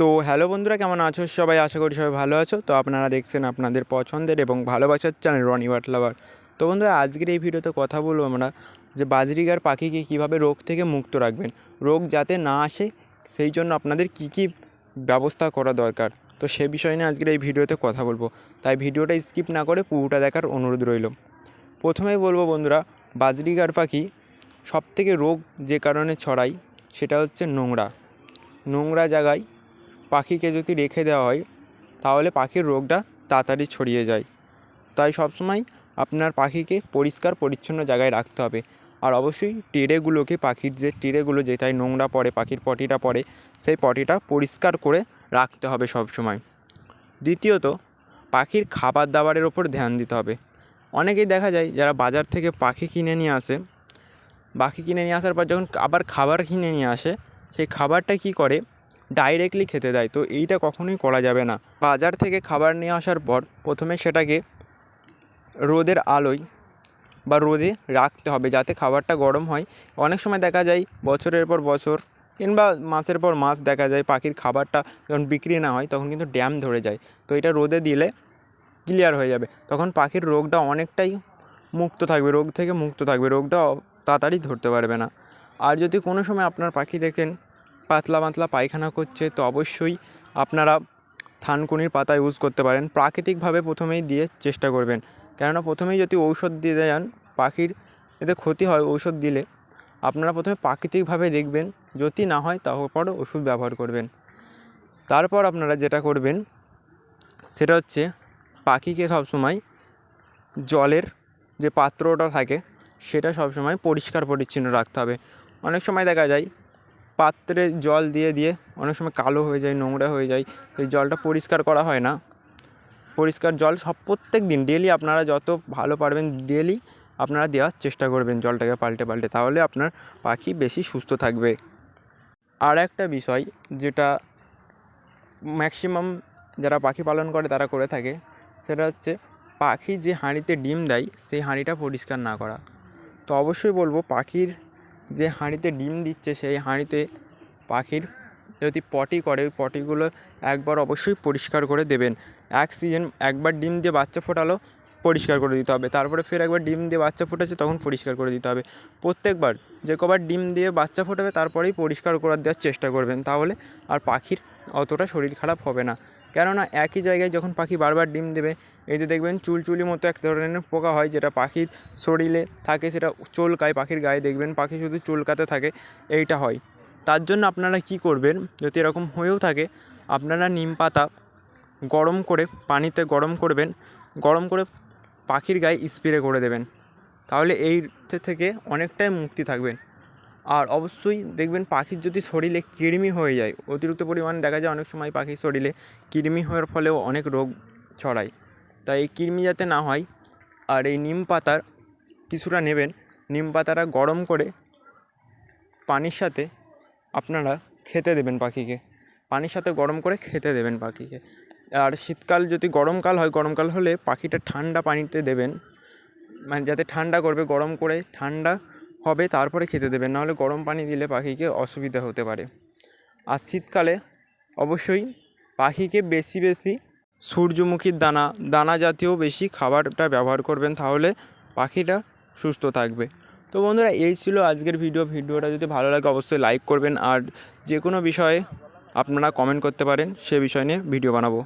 তো হ্যালো বন্ধুরা, কেমন আছো সবাই? আশা করি সবাই ভালো আছো। তো আপনারা দেখছেন আপনাদের পছন্দের এবং ভালোবাসার চ্যানেল রনি বাটলাবার তো বন্ধুরা, আজকের এই ভিডিওতে কথা বলব আমরা যে বাজরিগার পাখিকে কীভাবে রোগ থেকে মুক্ত রাখবেন, রোগ যাতে না আসে, সেই জন্য আপনাদের কী কী ব্যবস্থা করা দরকার। তো সে বিষয় নিয়ে আজকের এই ভিডিওতে কথা বলব। তাই ভিডিওটা স্কিপ না করে পুরোটা দেখার অনুরোধ রইল। প্রথমেই বলব বন্ধুরা, বাজরিগার পাখি সবথেকে রোগ যে কারণে ছড়ায়, সেটা হচ্ছে নোংরা। নোংরা জায়গায় পাখিকে যদি রেখে দেওয়া হয়, তাহলে পাখির রোগটা তাড়াতাড়ি ছড়িয়ে যায়। তাই সবসময় আপনার পাখিকে পরিষ্কার, পরিচ্ছন্ন জায়গায় রাখতে হবে। আর অবশ্যই টেরেগুলোকে পাখির যে টেরেগুলো যেটায় নোংরা পড়ে, পাখির পটিটা পড়ে, সেই পটিটা পরিষ্কার করে রাখতে হবে সবসময়। দ্বিতীয়ত, পাখির খাবার দাবারের ওপর ধ্যান দিতে হবে। অনেকেই দেখা যায় যারা বাজার থেকে পাখি কিনে নিয়ে আসে, পাখি কিনে নিয়ে আসার পর যখন আবার খাবার কিনে নিয়ে আসে, সেই খাবারটা কী করে? ডাইরেক্টলি খেতে দেয়। তো এইটা কখনোই করা যাবে না। বাজার থেকে খাবার নিয়ে আসার পর প্রথমে সেটাকে রোদের আলোয় বা রোদে রাখতে হবে যাতে খাবারটা গরম হয়। অনেক সময় দেখা যায় বছরের পর বছর কিংবা মাসের পর মাস দেখা যায় পাখির খাবারটা যখন বিক্রি না হয় তখন কিন্তু ড্যাম ধরে যায়। তো এটা রোদে দিলে ক্লিয়ার হয়ে যাবে। তখন পাখির রোগটা অনেকটাই মুক্ত থাকবে, রোগ থেকে মুক্ত থাকবে। রোগটা তাড়াতাড়ি ধরতে পারবে না। আর যদি কোনো সময় আপনার পাখি দেখেন পাতলা পাতলা পায়খানা করছে, তো অবশ্যই আপনারা থানকুনির পাতা ইউজ করতে পারেন। প্রাকৃতিকভাবে প্রথমেই দিয়ে চেষ্টা করবেন। কেননা প্রথমেই যদি ঔষধ দিয়ে যান, পাখির এতে ক্ষতি হয় ঔষধ দিলে। আপনারা প্রথমে প্রাকৃতিকভাবে দেখবেন, যদি না হয় তারপর ওষুধ ব্যবহার করবেন। তারপর আপনারা যেটা করবেন, সেটা হচ্ছে পাখিকে সবসময় জলের যে পাত্রটা থাকে, সেটা সবসময় পরিষ্কার পরিচ্ছন্ন রাখতে হবে। অনেক সময় দেখা যায় পাত্রে জল দিয়ে দিয়ে অনেক সময় কালো হয়ে যায়, নোংরা হয়ে যায় সেই জলটা পরিষ্কার করা হয় না। পরিষ্কার জল সব প্রত্যেক দিন ডেলি আপনারা যত ভালো পারবেন ডেলি আপনারা দেওয়ার চেষ্টা করবেন জলটাকে পাল্টে পাল্টে, তাহলে আপনার পাখি বেশি সুস্থ থাকবে। আর একটা বিষয় যেটা ম্যাক্সিমাম যারা পাখি পালন করে, তারা করে থাকে, সেটা হচ্ছে পাখি যে হাঁড়িতে ডিম দেয়, সেই হাঁড়িটা পরিষ্কার না করা। তো অবশ্যই বলব, পাখির যে হাঁড়িতে ডিম দিচ্ছে, সেই হাঁড়িতে পাখির যদি পটি করে, ওই পটিগুলো একবার অবশ্যই পরিষ্কার করে দেবেন। এক সিজন একবার ডিম দিয়ে বাচ্চা ফোটালো, পরিষ্কার করে দিতে হবে। তারপরে ফের একবার ডিম দিয়ে বাচ্চা ফুটেছে, তখন পরিষ্কার করে দিতে হবে। প্রত্যেকবার যে কবার ডিম দিয়ে বাচ্চা ফোটাবে, তারপরেই পরিষ্কার করে দেওয়ার চেষ্টা করবেন। তাহলে আর পাখির অতটা শরীর খারাপ হবে না। কেননা একই জায়গায় যখন পাখি বারবার ডিম দেবে, এই যে দেখবেন চুলচুলি মতো এক ধরনের পোকা হয় যেটা পাখির শরীরে থাকে, সেটা চুলকায়, পাখির গায়ে দেখবেন পাখি শুধু চুলকাতে থাকে, এইটা হয়। তার জন্য আপনারা কি করবেন, যদি এরকম হয়েও থাকে, আপনারা নিম পাতা গরম করে পানিতে গরম করবেন, গরম করে পাখির গায়ে স্প্রে করে দেবেন। তাহলে এই থেকে অনেকটাই মুক্তি থাকবেন আর অবশ্যই দেখবেন পাখির যদি শরীরে কৃমি হয়ে যায়, অতিরিক্ত পরিমাণে দেখা যায় অনেক সময় পাখির শরীরে কৃমি হওয়ার ফলেও অনেক রোগ ছড়ায়। তাই এই কৃমি যাতে না হয়, আর এই নিম পাতার কিছুটা নেবেন। নিম পাতাটা গরম করে পানির সাথে আপনারা খেতে দেবেন পাখিকে। পানির সাথে গরম করে খেতে দেবেন পাখিকে। আর শীতকাল যদি গরমকাল হয়, গরমকাল হলে পাখিটা ঠান্ডা পানিতে দেবেন। মানে যাতে ঠান্ডা করবে, গরম করে ঠান্ডা হবে, তারপরে খেতে দেবেন। নাহলে গরম পানি দিলে পাখিকে অসুবিধা হতে পারে। আর শীতকালে অবশ্যই পাখিকে বেশি বেশি সূর্যমুখীর দানা দানা জাতীয় বেশি খাবারটা ব্যবহার করবেন, তাহলে পাখিটা সুস্থ থাকবে। তো বন্ধুরা, এই ছিল আজকের ভিডিও। ভিডিওটা যদি ভালো লাগে, অবশ্যই লাইক করবেন। আর যে কোনো বিষয়ে আপনারা কমেন্ট করতে পারেন, সে বিষয় নিয়ে ভিডিও বানাবো।